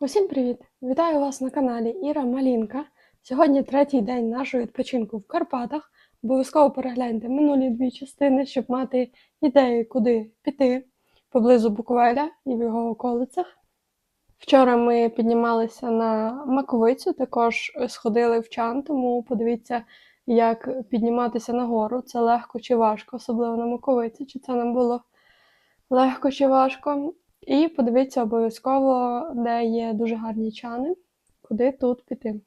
Усім привіт! Вітаю вас на каналі Іра Малінка. Сьогодні третій день нашого відпочинку в Карпатах. Обов'язково перегляньте минулі дві частини, щоб мати ідею, куди піти поблизу Буковеля і в його околицях. Вчора ми піднімалися на Маковицю, також сходили в чан, тому подивіться, як підніматися нагору. Це легко чи важко, особливо на Маковиці, чи це нам було легко чи важко. І подивіться обов'язково, де є дуже гарні чани, куди тут піти.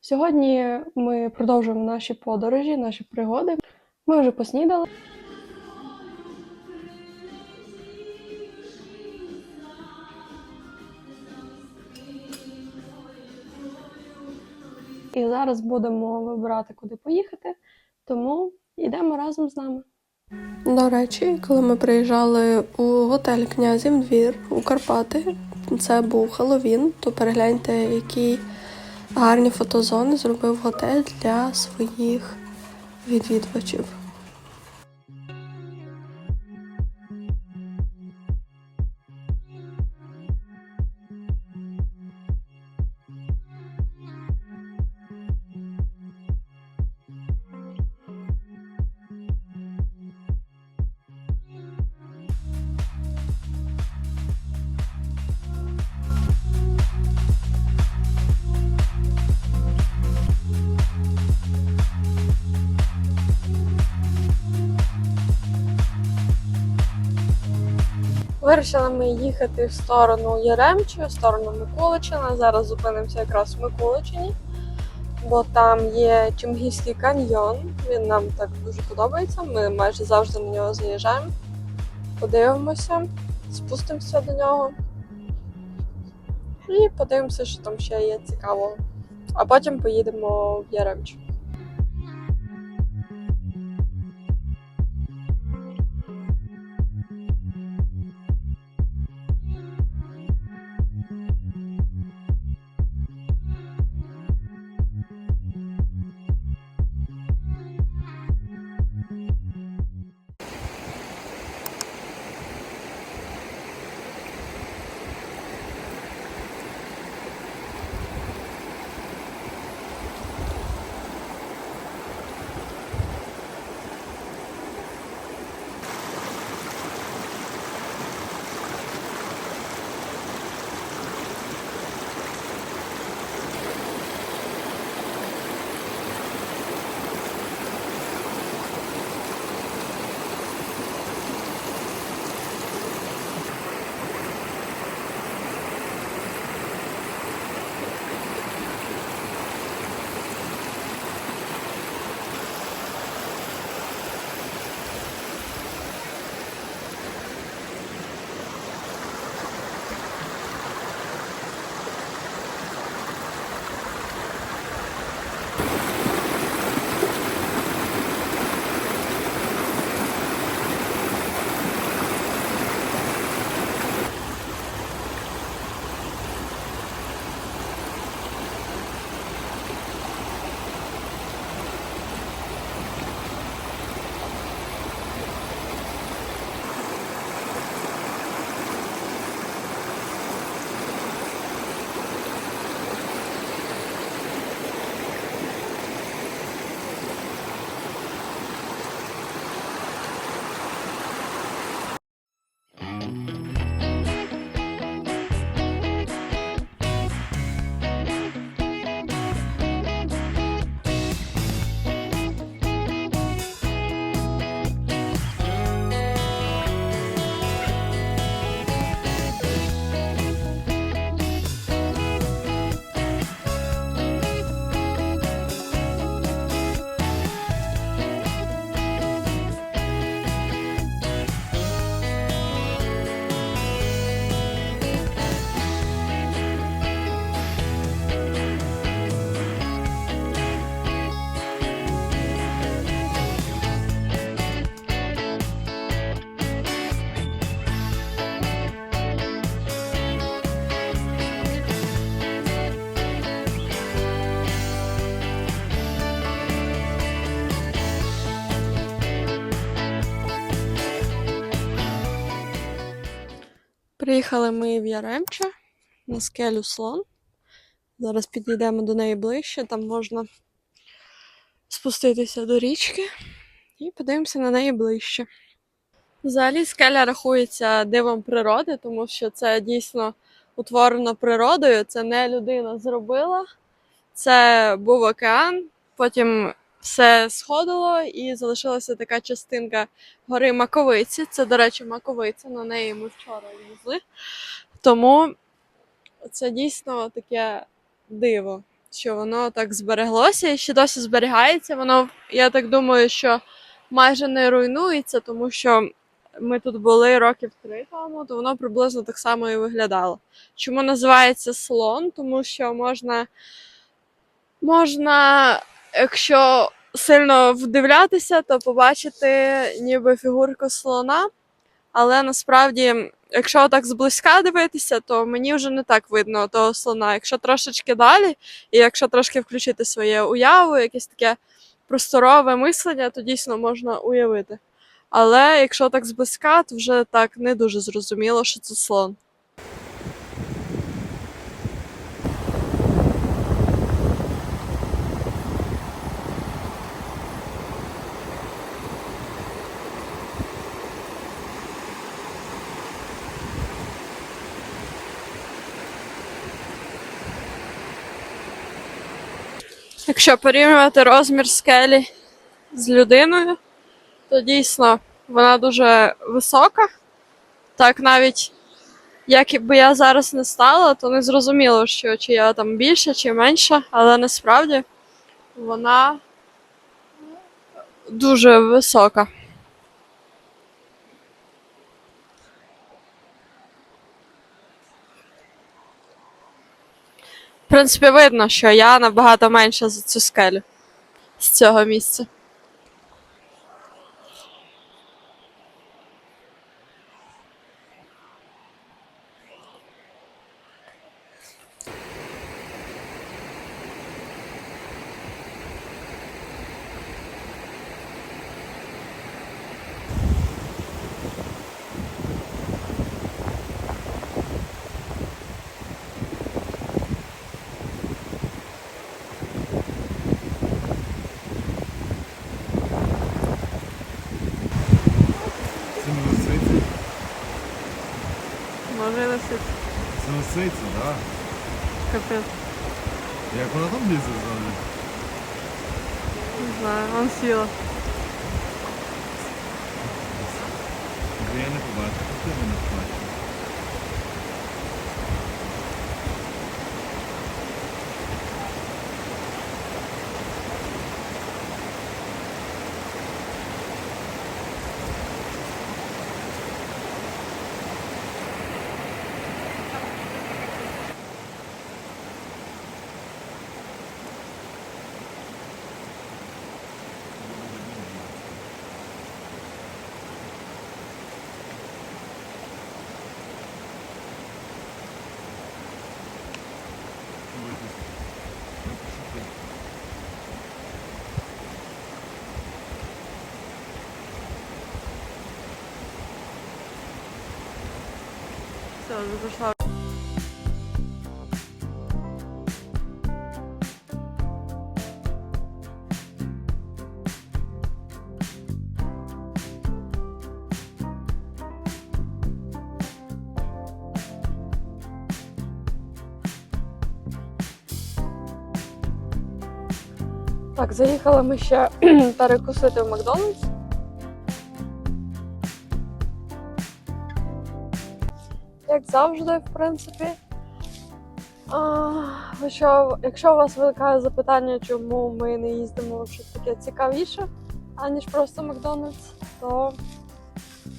Сьогодні ми продовжуємо наші подорожі, наші пригоди. Ми вже поснідали. І зараз будемо вибирати, куди поїхати, тому йдемо разом з нами. До речі, коли ми приїжджали у готель Князів Двір у Карпати, це був Хелловін, то перегляньте, які гарні фотозони зробив готель для своїх відвідувачів. Вирішили ми їхати в сторону Яремчі, в сторону Миколичина. Зараз зупинимося якраз в Миколичині, бо там є Чимгійський каньйон. Він нам так дуже подобається. Ми майже завжди на нього заїжджаємо. Подивимося, спустимося до нього. І подивимося, що там ще є цікавого. А потім поїдемо в Яремчу. Приїхали ми в Яремче. на скелю слон. Зараз підійдемо до неї ближче, там можна спуститися до річки і подивимося на неї ближче. Взагалі скеля рахується дивом природи, тому що це дійсно утворено природою, це не людина зробила. Це був океан, потім все сходило і залишилася така частинка гори Маковиці. Це, до речі, Маковиця, на неї ми вчора їздили. Тому це дійсно таке диво, що воно так збереглося і ще досі зберігається. Воно, я так думаю, що майже не руйнується, тому що ми тут були років три тому, то воно приблизно так само і виглядало. Чому називається слон? Тому що можна, можна, якщо сильно вдивлятися, то побачити ніби фігурку слона. Але насправді, якщо так зблизька дивитися, то мені вже не так видно того слона. Якщо трошечки далі, і якщо трошки включити своє уяву, якесь таке просторове мислення, то дійсно можна уявити. Але якщо так зблизька, то вже так не дуже зрозуміло, що це слон. Якщо порівнювати розмір скелі з людиною, то дійсно вона дуже висока. Так навіть як би я зараз не стала, то не зрозуміло, що чи я там більша, чи менша, але насправді вона дуже висока. Принципі, видно, що я набагато менша за цю скелю з цього місця. Це не лисиця. Може лисити Це лисиця, так. Да. капець. Як вона там лізе взагалі? Не знаю, он сіла. Бо я не побачив, ти мене побачив. Все, вже зайшла. Так, заїхали ми ще перекусити в Макдональдс. Завжди, в принципі. А, що, якщо у вас виникає запитання, чому ми не їздимо щось таке цікавіше, аніж просто Макдональдс, то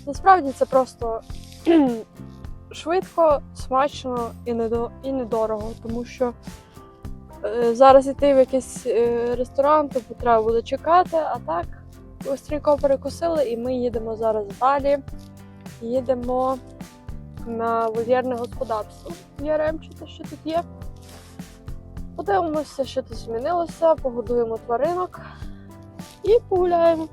насправді це просто швидко, смачно і, недо, і недорого, тому що е, зараз йти в якийсь е, ресторан, то треба буде чекати, а так швидко перекусили, і ми їдемо зараз далі. Їдемо на вольєрне господарство Яремчите, що тут є. Подивимося, що тут змінилося, погодуємо тваринок і погуляємо.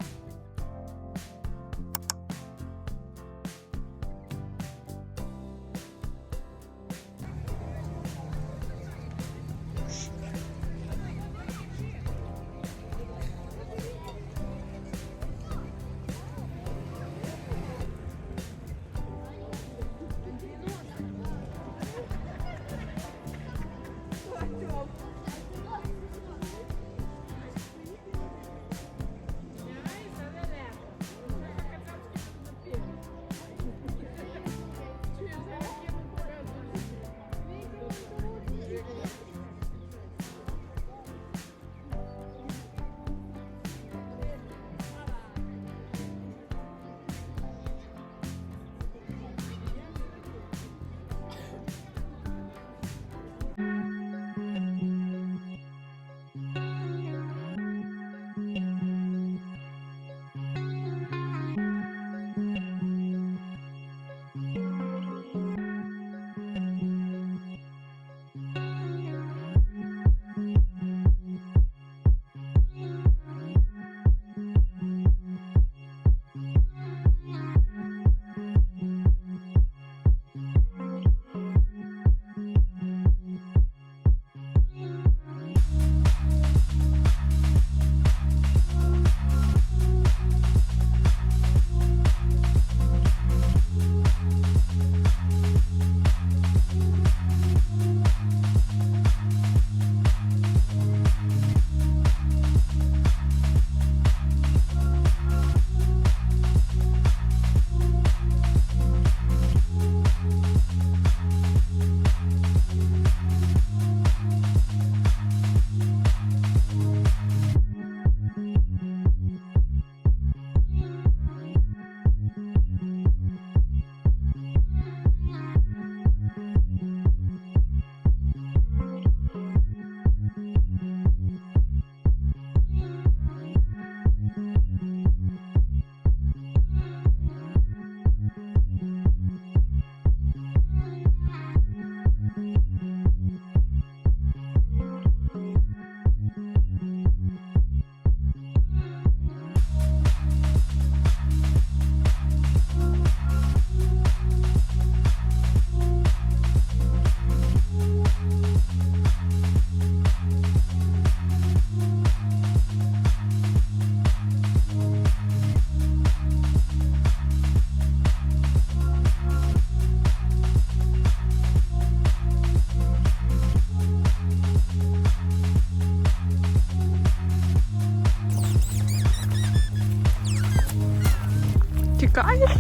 Чекаєш?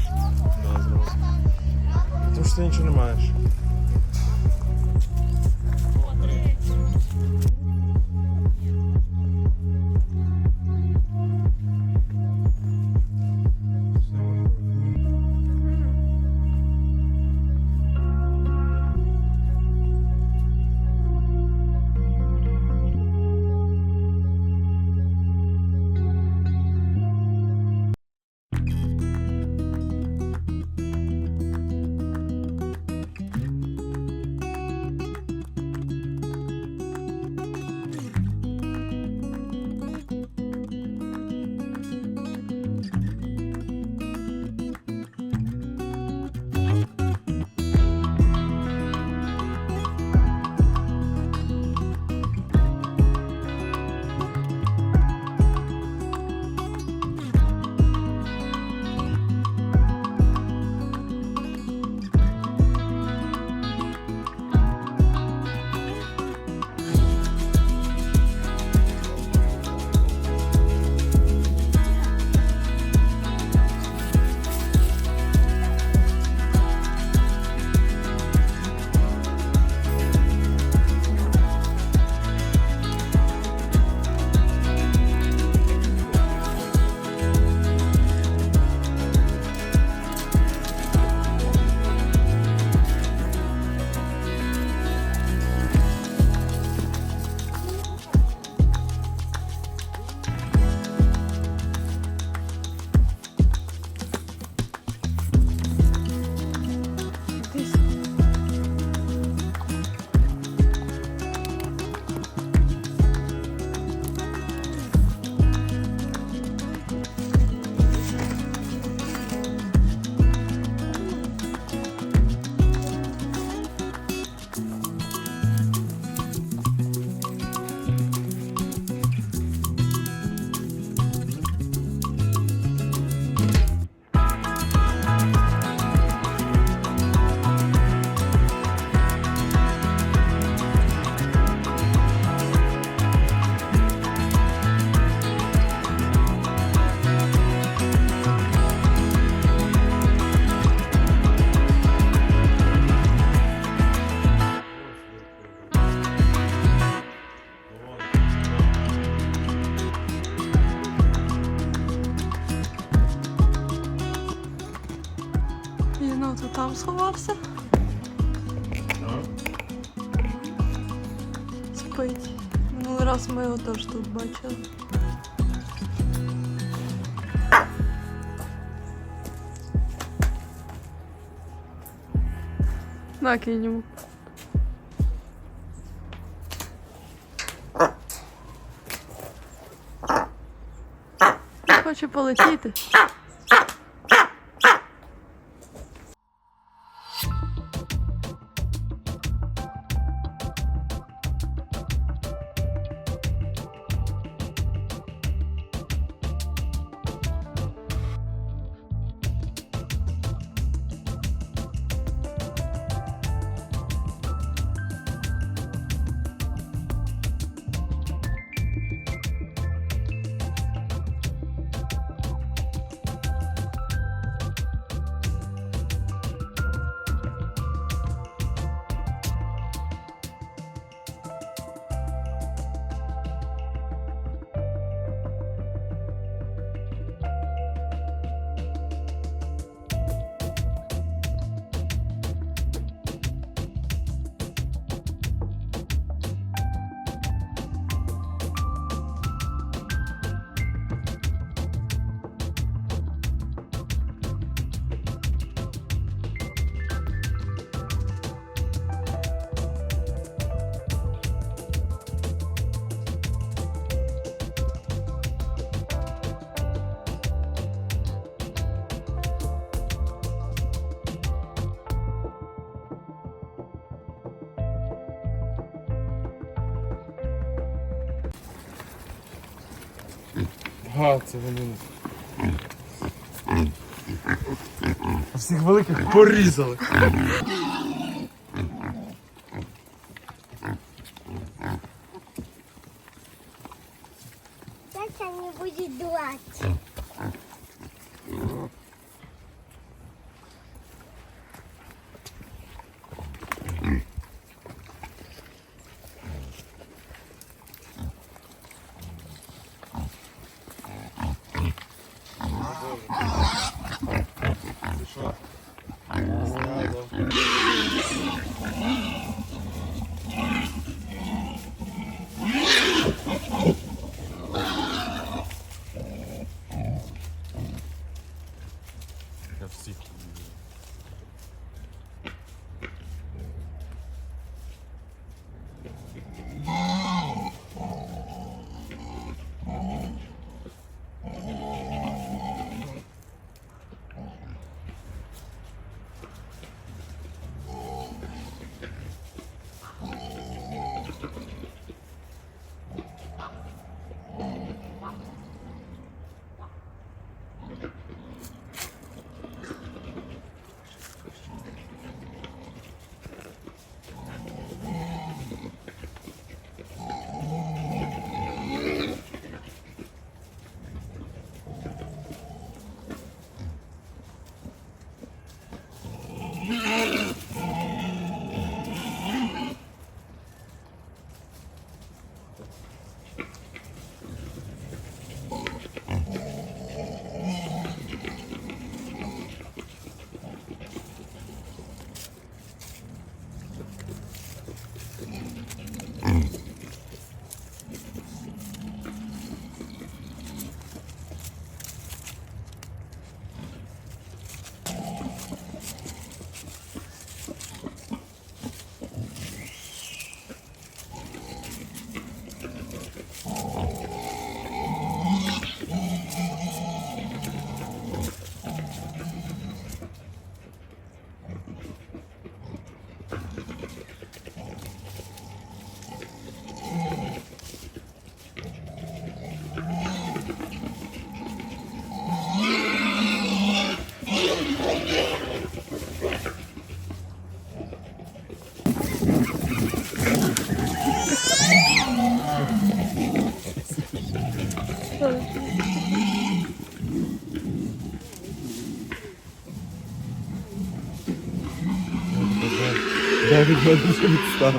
Да, зразу. Тому що ти нічого не маєш. На кинь йому. Хоче полетіти. Га, це вони. А всіх великих порізали. Kaybetmediğim bir tutar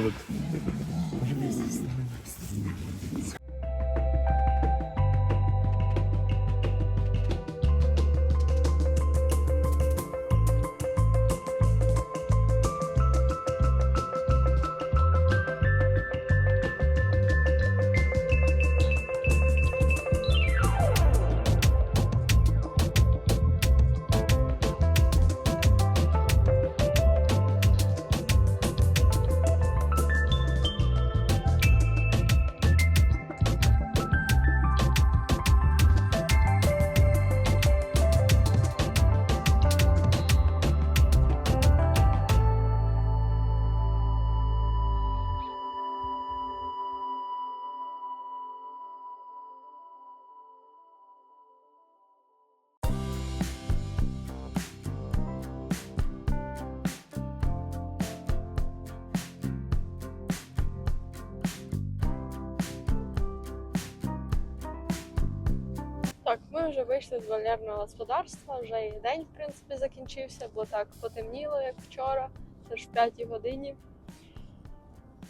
Так, ми вже вийшли з вольєрного господарства, вже і день, в принципі, закінчився, бо так потемніло, як вчора, це ж в п'ятій годині.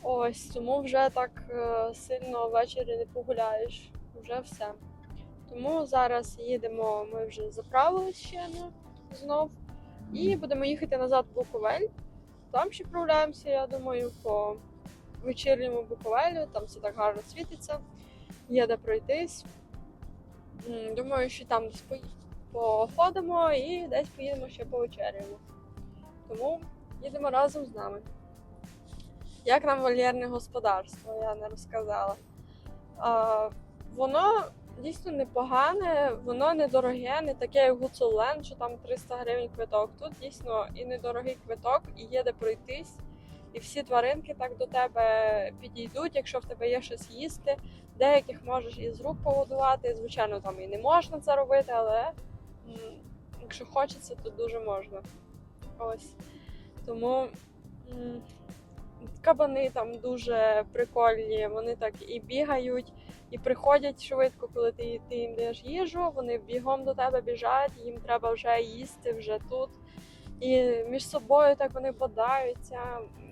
Ось, тому вже так е, сильно ввечері не погуляєш, вже все. Тому зараз їдемо, ми вже заправились ще знов. І будемо їхати назад в Буковель. Там ще прогуляємося, я думаю, по вечірньому Буковелю, там все так гарно світиться, є де пройтись. Думаю, що там походимо і десь поїдемо ще повечеряємо. Тому їдемо разом з нами. Як нам вольєрне господарство, я не розказала. А, воно дійсно непогане, воно недороге, не таке, як Гуцулен, що там 300 гривень квиток. Тут дійсно і недорогий квиток, і є де пройтись. І всі тваринки так до тебе підійдуть, якщо в тебе є щось їсти. Деяких можеш із рук погодувати. Звичайно, там і не можна це робити, але якщо хочеться, то дуже можна. Ось. Тому кабани там дуже прикольні, вони так і бігають, і приходять швидко, коли ти, ти їм даєш їжу, вони бігом до тебе біжать, їм треба вже їсти вже тут. І між собою так вони бодаються.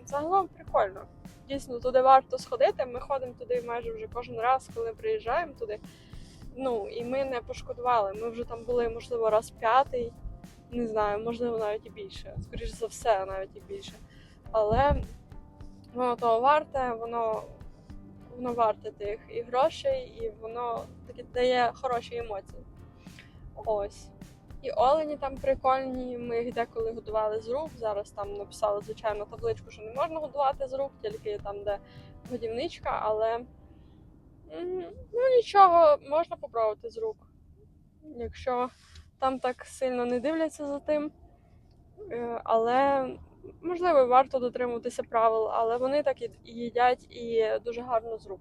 Загалом прикольно дійсно туди варто сходити. Ми ходимо туди майже вже кожен раз, коли приїжджаємо туди. Ну і ми не пошкодували. Ми вже там були, можливо, раз п'ятий, не знаю, можливо, навіть і більше. Скоріше за все, навіть і більше. Але воно того варте, воно, воно варте тих і грошей, і воно таки дає хороші емоції. Ось. І олені там прикольні. Ми їх деколи годували з рук. Зараз там написали, звичайно, табличку, що не можна годувати з рук, тільки там, де годівничка, але ну нічого, можна попробувати з рук. Якщо там так сильно не дивляться за тим. Е, Але можливо, варто дотримуватися правил, але вони так і їдять і дуже гарно з рук.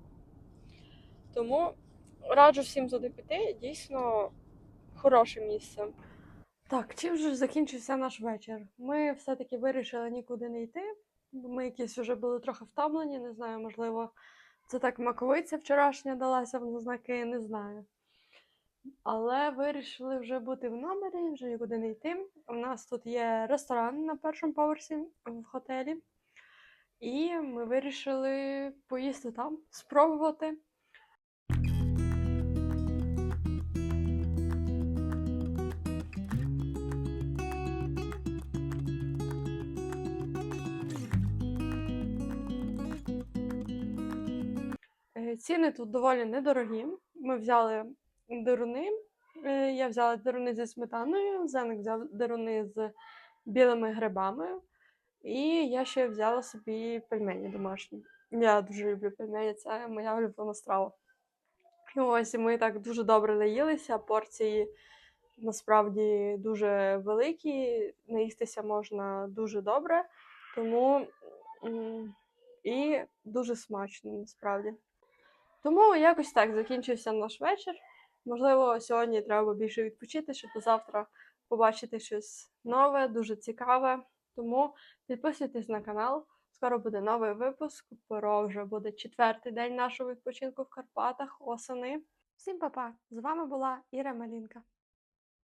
Тому раджу всім туди піти, дійсно хороше місце. Так, чим же закінчився наш вечір? Ми все-таки вирішили нікуди не йти, ми якісь вже були трохи втомлені, не знаю, можливо, це так маковиця вчорашня далася в знаки, не знаю. Але вирішили вже бути в номері, вже нікуди не йти. У нас тут є ресторан на першому поверсі в готелі. І ми вирішили поїсти там, спробувати. Ціни тут доволі недорогі. Ми взяли деруни. Е, Я взяла деруни зі сметаною, Зеник взяв деруни з білими грибами. І я ще взяла собі пельмені домашні. Я дуже люблю пельмені, це моя улюблена страва. І ось ми так дуже добре наїлися. Порції насправді дуже великі, наїстися можна дуже добре, тому і дуже смачно насправді. Тому якось так закінчився наш вечір. Можливо, сьогодні треба більше відпочити, щоб завтра побачити щось нове, дуже цікаве. Тому підписуйтесь на канал. Скоро буде новий випуск. Про вже буде четвертий день нашого відпочинку в Карпатах осени. Всім па-па! З вами була Іра Малінка.